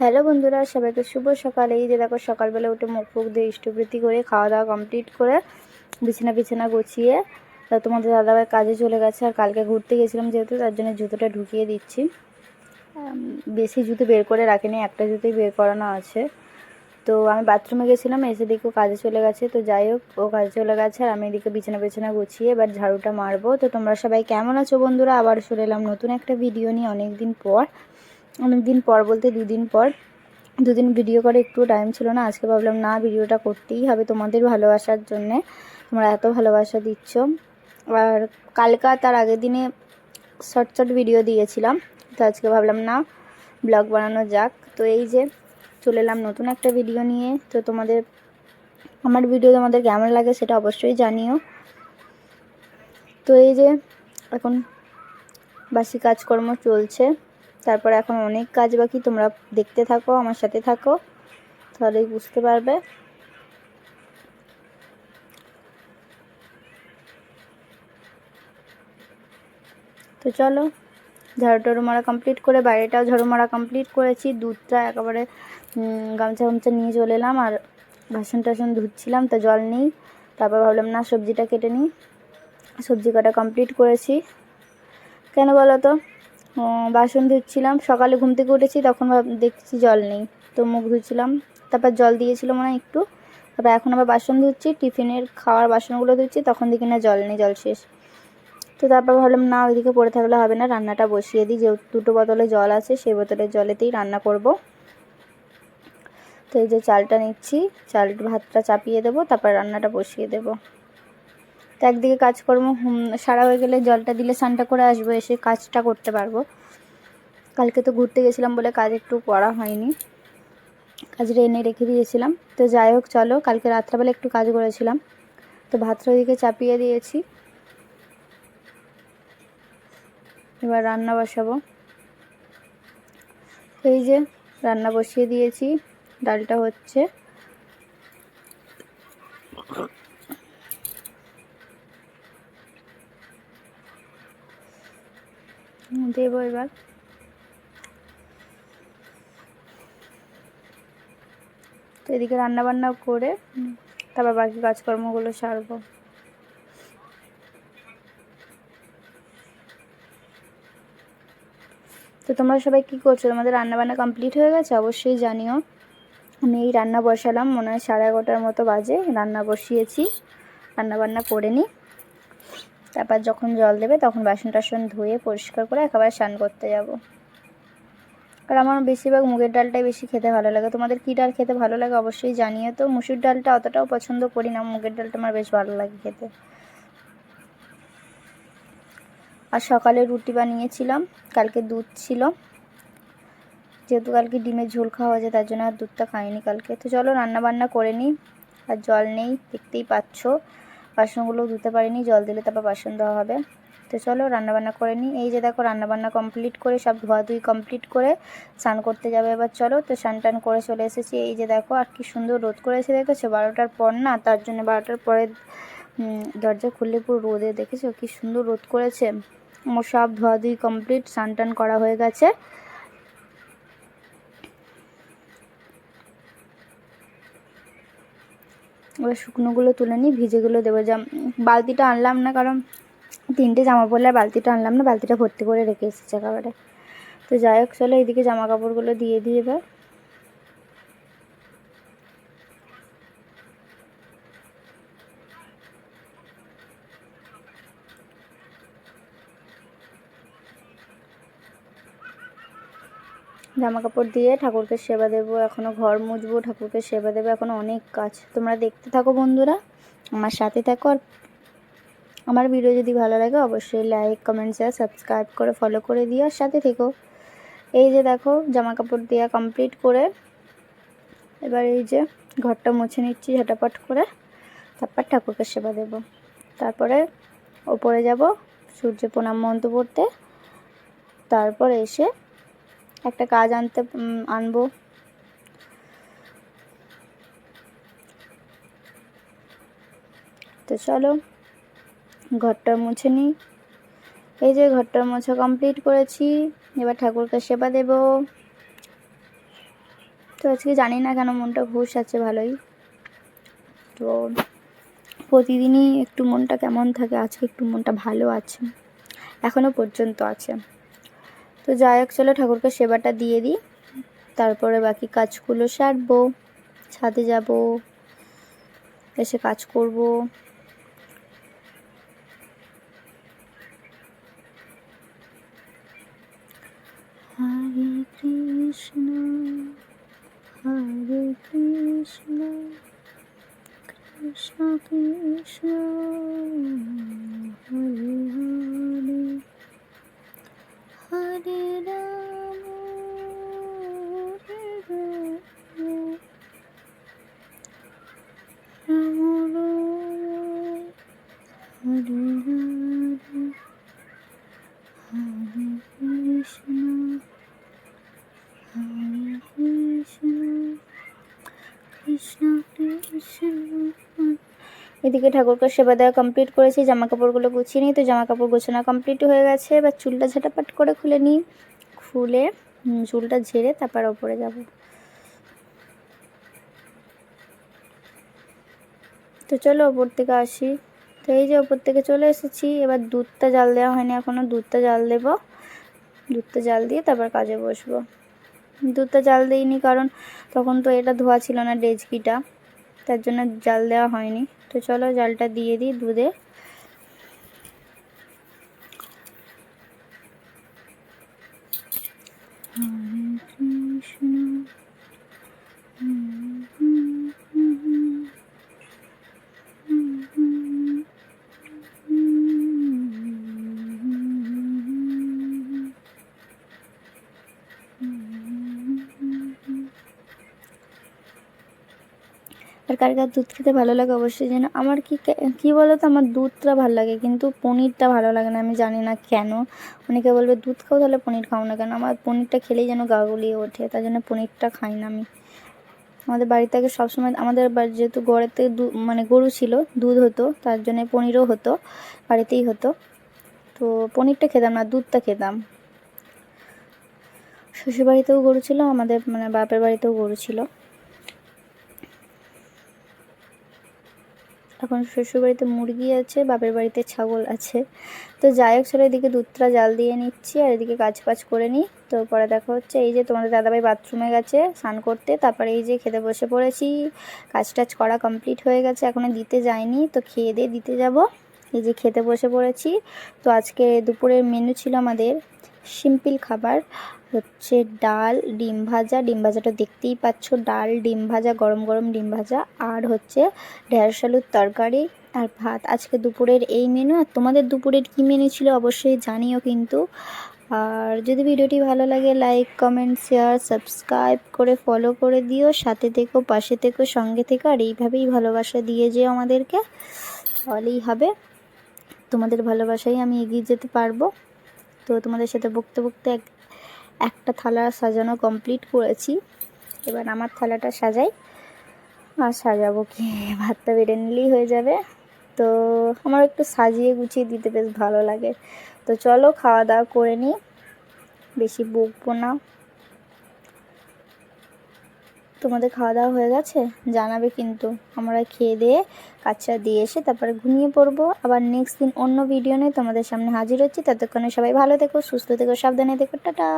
Hello বন্ধুরা, সবাইকে শুভ সকাল। এই যে দেখো, সকালবেলা উঠে মুখ ফুক দিয়ে ইষ্টবৃত্তি করে খাওয়া দাওয়া কমপ্লিট করে বিছানা বিছানা গুছিয়ে, তা তোমাদের দাদাভাই কাজে চলে গেছে আর কালকে ঘুরতে গেছিলাম যেহেতু, তার জন্য জুতোটা ঢুকিয়ে দিচ্ছি। বেশি জুতো বের করে রাখিনি, একটা জুতোই বের করানো আছে। তো আমি বাথরুমে গেছিলাম, এসে দেখি ও কাজে চলে গেছে। তো যাই হোক, ও কাজে চলে গেছে আর আমি এদিকে বিছানা বিছানা গুছিয়ে এবার ঝাড়ুটা মারবো। তো তোমরা সবাই কেমন আছো বন্ধুরা? আবার চলে এলাম নতুন একটা ভিডিও নিয়ে অনেক দিন পর। অনেক দিন পর বলতে দুদিন পর। দুদিন ভিডিও করে একটু টাইম ছিল না। আজকে ভাবলাম, না ভিডিওটা করতেই হবে তোমাদের ভালোবাসার জন্যে। তোমরা এত ভালোবাসা দিচ্ছ। আর কালকা তার আগের দিনে শর্ট শর্ট ভিডিও দিয়েছিলাম। তো আজকে ভাবলাম, না ব্লগ বানানো যাক। তো এই যে চলে এলাম নতুন একটা ভিডিও নিয়ে। তো তোমাদের, আমার ভিডিও তোমাদের কেমন লাগে সেটা অবশ্যই জানিও। তো এই যে এখন বাসি কাজকর্ম চলছে। তারপর এখন অনেক কাজ বাকি, তোমরা দেখতে থাকো, আমার সাথে থাকো, তাহলেই বুঝতে পারবে। তো চলো, ঝাড়ু টাড়ু মারা কমপ্লিট করে, বাইরেটাও ঝাড়ু মারা কমপ্লিট করেছি, দুধটা একেবারে গামছা গামছা নিয়ে চলে এলাম, আর বাসন টাসন ধুচ্ছিলাম, তো জল নেই, তারপর ভাবলাম, না, সবজিটা কেটে নিই। সবজি কাটা কমপ্লিট করেছি। কেন বলো তো? বাসন ধুচ্ছিলাম। সকালে ঘুম থেকে উঠেছি, তখন দেখছি জল নেই। তো মুখ ধুচ্ছিলাম, তারপর জল দিয়েছিল মনে একটু। তারপর এখন আবার বাসন ধুচ্ছি, টিফিনের খাওয়ার বাসনগুলো ধুচ্ছি, তখন দেখি না জল নেই, জল শেষ। তো তারপর ভাবলাম, না, ওইদিকে পড়ে থাকলে হবে না, রান্নাটা বসিয়ে দিই। যে দুটো বোতলে জল আছে, সেই বোতলের জলেতেই রান্না করব। তো এই যে চালটা নিচ্ছি, চাল ভাতটা চাপিয়ে দেবো, তারপর রান্নাটা বসিয়ে দেবো। তো একদিকে কাজকর্ম সারা হয়ে গেলে জলটা দিলে স্নানটা করে আসব, এসে কাজটা করতে পারব। কালকে তো ঘুরতে গেছিলাম বলে কাজ একটু করা হয়নি। কাজটা এনে রেখে দিয়েছিলাম। তো যাই হোক, চলো, কালকে রাত্রেবেলা একটু কাজ করেছিলাম। তো ভাতটা ওইদিকে চাপিয়ে দিয়েছি। এবার রান্না বসাবো। এই যে, রান্না বসিয়ে দিয়েছি। ডালটা হচ্ছে দেবো এবার। তো এদিকে রান্নাবান্না করে, তারপর বাকি কাজকর্মগুলো সারবো। তো তোমরা সবাই কী করছ? তোমাদের রান্নাবান্না কমপ্লিট হয়ে গেছে? অবশ্যই জানিও। আমি এই রান্না বসালাম, মনে হয় সাড়ে এগারোটার মতো বাজে। রান্না বসিয়েছি রান্না বান্না করে নিই তারপর যখন জল দেবে তখন বাসন টাসন ধুয়ে পরিষ্কার করে একেবারে স্নান করতে যাব। আর আমার বেশিরভাগ মুগের ডালটাই বেশি খেতে ভালো লাগে। তোমাদের কী ডাল খেতে ভালো লাগে অবশ্যই জানিও তো। মুসুর ডালটা অতটাও পছন্দ করি না, মুগের ডালটা আমার বেশ ভালো লাগে খেতে। আর সকালে রুটি বানিয়েছিলাম, কালকে দুধ ছিল। যেহেতু কালকে ডিমের ঝোল খাওয়া যায় তার জন্য আর দুধটা খাইনি কালকে। তো চলো রান্না বান্না করে নিই। আর জল নেই, দেখতেই পাচ্ছ। বাসনগুলো ধুতে পারিনি, জল দিলে তারপর বাসন ধোয়া হবে। তো চলো রান্না বান্না করে নিই। এই যে দেখো রান্নাবান্না কমপ্লিট করে, সব ধোয়াধুয়ি কমপ্লিট করে স্নান করতে যাবে এবার চলো। তো স্নান টান করে চলে এসেছি। এই যে দেখো আর কি সুন্দর রোদ করেছে দেখেছ? বারোটার পর না, তার জন্য বারোটার পরে দরজা খুললে পুরো রোদে, দেখেছ? কি সুন্দর রোদ করেছে। আমার সব ধোয়াধুয়ি কমপ্লিট স্নান টান করা হয়ে গেছে। এবার শুকনোগুলো তুলে নিই, ভিজেগুলো দেবো। যা বালতিটা আনলাম না, কারণ তিনটে জামা পরলে বালতিটা আনলাম না, বালতিটা ভর্তি করে রেখে এসেছে একেবারে। তো যাই হোক, চলো এইদিকে জামা কাপড়গুলো দিয়ে দিয়ে এবার। জামা কাপড় দিয়ে ঠাকুরকে সেবা দেবো এখনও ঘর মুছবো, ঠাকুরকে সেবা দেবো এখনও অনেক কাজ। তোমরা দেখতে থাকো বন্ধুরা, আমার সাথে থাকো। আর আমার ভিডিও যদি ভালো লাগে, অবশ্যই লাইক কমেন্ট শেয়ার সাবস্ক্রাইব করে ফলো করে দিও আর সাথে থেকো। এই যে দেখো জামা কাপড় দেওয়া কমপ্লিট করে, এবার এই যে ঘরটা মুছে নিচ্ছি ঝটাপট করে, তারপর ঠাকুরকে সেবা দেব। তারপরে ওপরে যাব, সূর্য প্রণাম মন্ত্র পড়তে, তারপর এসে একটা কাজ আনতে আনব। তো চলো, ঘরটা মুছে নিই। এই যে ঘরটা মোছা কমপ্লিট করেছি, এবার ঠাকুরকে সেবা দেব। তো আজকে জানি না কেন মনটা ঘুষ আছে ভালোই। তো প্রতিদিনই একটু মনটা কেমন থাকে, আজকে একটু মনটা ভালো আছে এখনও পর্যন্ত আছে। তো যাই হোক, চলো ঠাকুরকে সেবাটা দিয়ে দিই। তারপরে বাকি কাজগুলো সারবো, ছাদে যাব, এসে কাজ করব। এদিকে ঠাকুরকে সেবা দেওয়া কমপ্লিট করেছি জামা কাপড়গুলো গুছিয়ে নিই। তো জামা কাপড় গোছানো কমপ্লিট হয়ে গেছে। এবার চুলটা ঝাটাপাট করে খুলে নিই। খুলে চুলটা ঝেড়ে তারপর ওপরে যাব। তো চলো ওপর থেকে আসি। তো এই যে ওপর থেকে চলে এসেছি। এবার দুধটা জাল দেওয়া হয়নি এখনও দুধটা জাল দেবো। দুধটা জাল দিয়ে তারপর কাজে বসবো। দুধটা জাল দিইনি কারণ তখন তো এটা ধোয়া ছিল না ডেজকিটা। তার জন্য জাল দেওয়া হয়নি। তো চলো জালটা দিয়ে দিই দুধে। আর কার কার দুধ খেতে ভালো লাগে অবশ্যই যেন আমার কি কী বলো তো আমার দুধটা ভালো লাগে, কিন্তু পনিরটা ভালো লাগে না, আমি জানি না কেন। অনেকে বলবে, দুধ খাও তাহলে পনির খাও না কেন? আমার পনিরটা খেলেই যেন গা গুলিয়ে ওঠে, তার জন্য পনিরটা খাই না আমি। আমাদের বাড়ি থেকে সবসময়, আমাদের বাড়ি যেহেতু গড়েতে দু- মানে গরু ছিল, দুধ হতো, তার জন্য পনিরও হতো, বাড়িতেই হতো। তো পনিরটা খেতাম না, দুধটা খেতাম। শ্বশুর বাড়িতেও গরু ছিল, আমাদের মানে বাপের বাড়িতেও গরু ছিল। এখন শ্বশুরবাড়িতে মুরগি আছে, বাপের বাড়িতে ছাগল আছে। তো যাই হোক, চলো এদিকে দুধটা জাল দিয়ে নিচ্ছি আর এদিকে কাজ ফাজ করে নিই। তো পরে দেখা হচ্ছে, এই যে তোমাদের দাদাভাই বাথরুমে গেছে, স্নান করতে। তারপরে এই যে খেতে বসে পড়েছি, কাজ টাজ করা কমপ্লিট হয়ে গেছে এখনও দিতে যায়নি তো খেয়ে দিয়ে দিতে যাব। এই যে খেতে বসে পড়েছি। তো আজকে দুপুরের মেনু ছিল আমাদের সিম্পল খাবার হচ্ছে ডাল, ডিম ভাজা। ডিম ভাজাটা দেখতেই পাচ্ছ, ডাল, ডিম ভাজা, গরম গরম ডিম ভাজা। আর হচ্ছে ঢেঁড়স আলুর তরকারি আর ভাত। আজকে দুপুরের এই মেনু আর তোমাদের দুপুরের কী মেনু ছিল অবশ্যই জানিও কিন্তু। আর যদি ভিডিওটি ভালো লাগে লাইক কমেন্ট শেয়ার সাবস্ক্রাইব করে ফলো করে দিও। সাথে থেকো, পাশে থেকো, সঙ্গে থেকো। আর এইভাবেই ভালোবাসা দিয়ে যেও আমাদেরকে। তাহলেই হবে। তোমাদের ভালোবাসাই আমি এগিয়ে যেতে পারব। তো তোমাদের সাথে বকতে বকতে এক, একটা থালা সাজানো কমপ্লিট করেছি। এবার আমার থালাটা সাজাই। আর সাজাবো কি? ভাতটা বেড়ে নিলেই হয়ে যাবে। তো আমার একটু সাজিয়ে গুছিয়ে দিতে বেশ ভালো লাগে। তো চলো খাওয়া দাওয়া করে নিই। বেশি বকবো না। তোমাদের খাওয়া দাওয়া হয়ে গেছে? জানাবে কিন্তু। আমরা খেয়ে দিয়ে কাচ্চা দিয়ে এসে তারপরে ঘুমিয়ে পড়ব। আবার নেক্সট দিন অন্য ভিডিও নিয়ে তোমাদের সামনে হাজির হচ্ছি। ততক্ষণে সবাই ভালো থেকো, সুস্থ থেকো, সাবধানে দেখো টাটা!